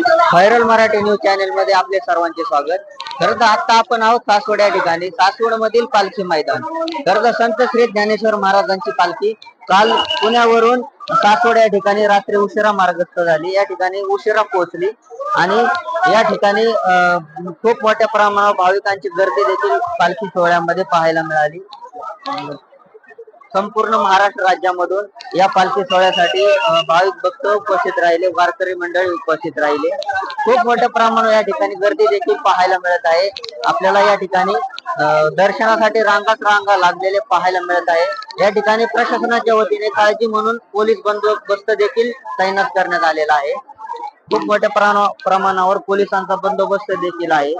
Viral Marathi news चॅनलमध्ये आपले सर्वांचे स्वागत. खरं तर आता आपण आहोत सासवड या ठिकाणी. सासवड मधील पालखी मैदान. खरं तर संत श्री ज्ञानेश्वर महाराजांची पालखी काल पुण्यावरून सासवड या ठिकाणी रात्री उशिरा मार्गस्थ झाली. या ठिकाणी उशिरा पोहोचली आणि या ठिकाणी अं, खूप मोठ्या प्रमाणावर भाविकांची गर्दी देखील पालखी सोहळ्यामध्ये पाहायला मिळाली. संपूर्ण महाराष्ट्र राज्यामधून या पालखी सोहळ्यासाठी भाविक भक्त उपस्थित राहिले वारकरी मंडळी उपस्थित राहिले. खूप मोठ्या प्रमाणावर या ठिकाणी गर्दी देखील पाहायला मिळत आहे. आपल्याला या ठिकाणी दर्शनासाठी रांगाच रांगा लागलेले पाहायला मिळत आहे. या ठिकाणी प्रशासनाच्या वतीने काळजी म्हणून पोलीस बंदोबस्त देखील तैनात करण्यात आलेला आहे. खूप मोठ्या प्रमाणावर पोलिसांचा बंदोबस्त देखील आहे.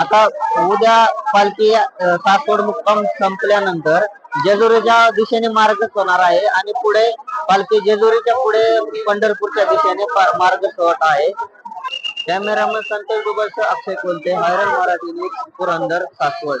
आता उद्या पालखी सासवड मुक्काम संपल्यानंतर जेजुरीच्या दिशेने मार्गच होणार आहे आणि पुढे पालखी जेजुरीच्या पुढे पंढरपूरच्या दिशेने मार्ग होत आहे. कॅमेरामन संतोष डुबरचे अक्षय कोलते हैरन मराठी न्यूज पुरंदर सासवड.